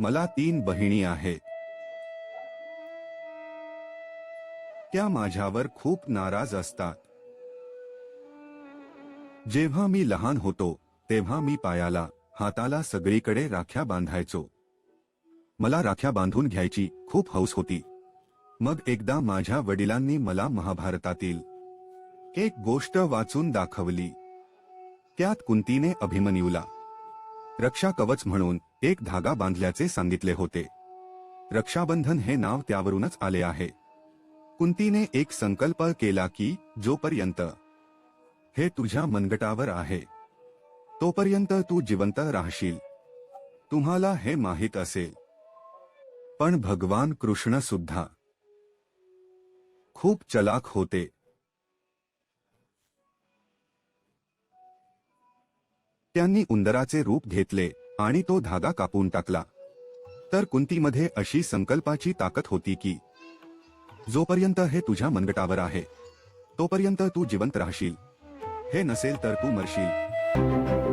मला तीन बहिणी आहेत. त्या माझ्यावर खूप नाराज असतात. जेव्हा मी लहान होतो तेव्हा मी पायाला हाताला सगळीकडे राख्या बांधायचो. मला राख्या बांधून घ्यायची खूप हौस होती. मग एकदा माझ्या वडिलांनी मला महाभारतातील एक गोष्ट वाचून दाखवली. त्यात कुंतीने अभिमन्यूला रक्षा कवच म्हणून एक धागा बांधल्याचे सांगितले होते. रक्षाबंधन हे नाव त्यावरूनच आले आहे. कुंतीने एक संकल्प केला की जोपर्यंत हे तुझ्या मनगटावर आहे तोपर्यंत तू जिवंत राहशील. तुम्हाला हे माहीत असेल. पण भगवान कृष्ण सुद्धा खूप चलाक होते. त्यांनी उंदराचे रूप घेतले आणि तो धागा कापून टाकला. तर कुंतीमध्ये अशी संकल्पाची ताकद होती की जोपर्यंत हे तुझ्या मनगटावर आहे तोपर्यंत तू जिवंत राहशील. हे नसेल तर तू मरशील.